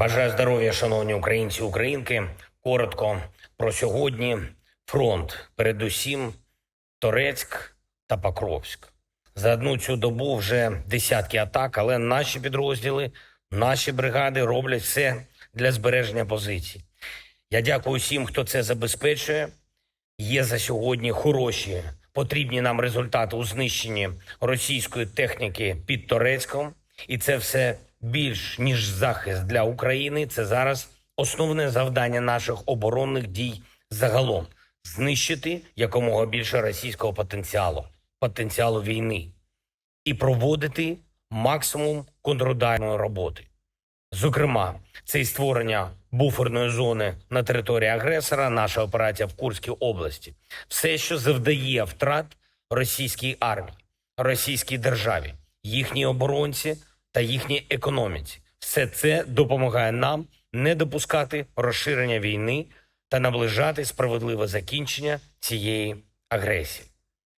Бажаю здоров'я, шановні українці, українки. Коротко про сьогодні. Фронт, передусім, Торецьк та Покровськ. За одну цю добу вже десятки атак, але наші підрозділи, наші бригади роблять все для збереження позицій. Я дякую всім, хто це забезпечує. Є за сьогодні хороші, потрібні нам результати у знищенні російської техніки під Торецьком. І це все більш ніж захист для України. Це зараз основне завдання наших оборонних дій загалом знищити якомога більше російського потенціалу, потенціалу війни і проводити максимум контрударної роботи. Зокрема, це і створення буферної зони на території агресора, наша операція в Курській області, все, що завдає втрат російській армії, російській державі, їхній оборонці та їхній економіці. Все це допомагає нам не допускати розширення війни та наближати справедливе закінчення цієї агресії.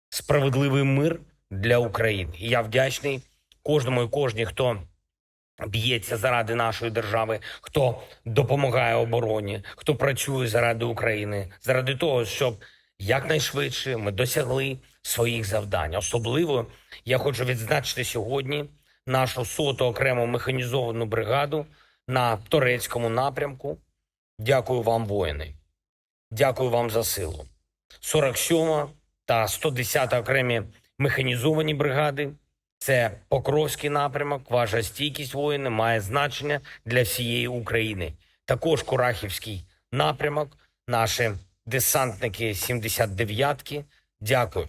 Справедливий мир для України. І я вдячний кожному і кожній, хто б'ється заради нашої держави, хто допомагає обороні, хто працює заради України, заради того, щоб якнайшвидше ми досягли своїх завдань. Особливо я хочу відзначити сьогодні нашу соту окрему механізовану бригаду на турецькому напрямку. Дякую вам, воїни. Дякую вам за силу. 47 та 110 окремі механізовані бригади. Це Покровський напрямок. Ваша стійкість воїни має значення для всієї України. Також Курахівський напрямок, наші десантники 79-ки. Дякую.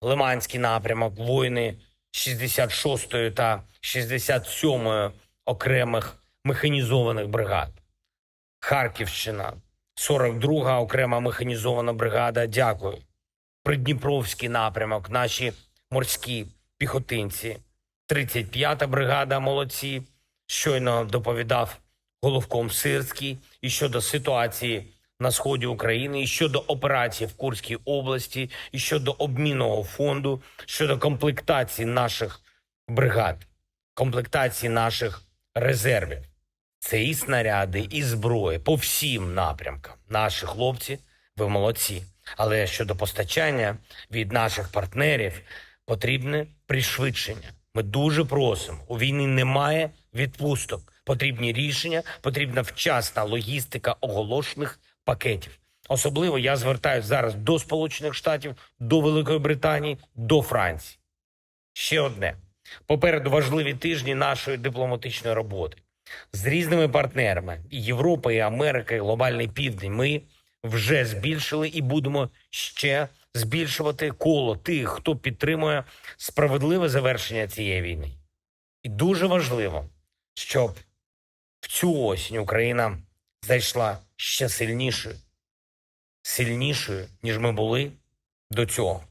Лиманський напрямок, воїни 66-ї та 67-ї окремих механізованих бригад. Харківщина, 42-га окрема механізована бригада. Дякую. Придніпровський напрямок, наші морські піхотинці, 35-та бригада. Молодці. Щойно доповідав головком Сирський і щодо ситуації на сході України, і щодо операції в Курській області, і щодо обмінного фонду, щодо комплектації наших бригад, комплектації наших резервів. Це і снаряди, і зброя по всім напрямкам. Наші хлопці, ви молодці. Але щодо постачання від наших партнерів потрібне пришвидшення. Ми дуже просимо. У війни немає відпусток. Потрібні рішення, потрібна вчасна логістика оголошених пакетів. Особливо я звертаюся зараз до Сполучених Штатів, до Великої Британії, до Франції. Ще одне. Попереду важливі тижні нашої дипломатичної роботи з різними партнерами і Європа, і Америка, і глобальний південь. Ми вже збільшили і будемо ще збільшувати коло тих, хто підтримує справедливе завершення цієї війни. І дуже важливо, щоб в цю осінь Україна зайшла ще сильнішою, сильнішою, ніж ми були до цього.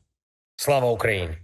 Слава Україні!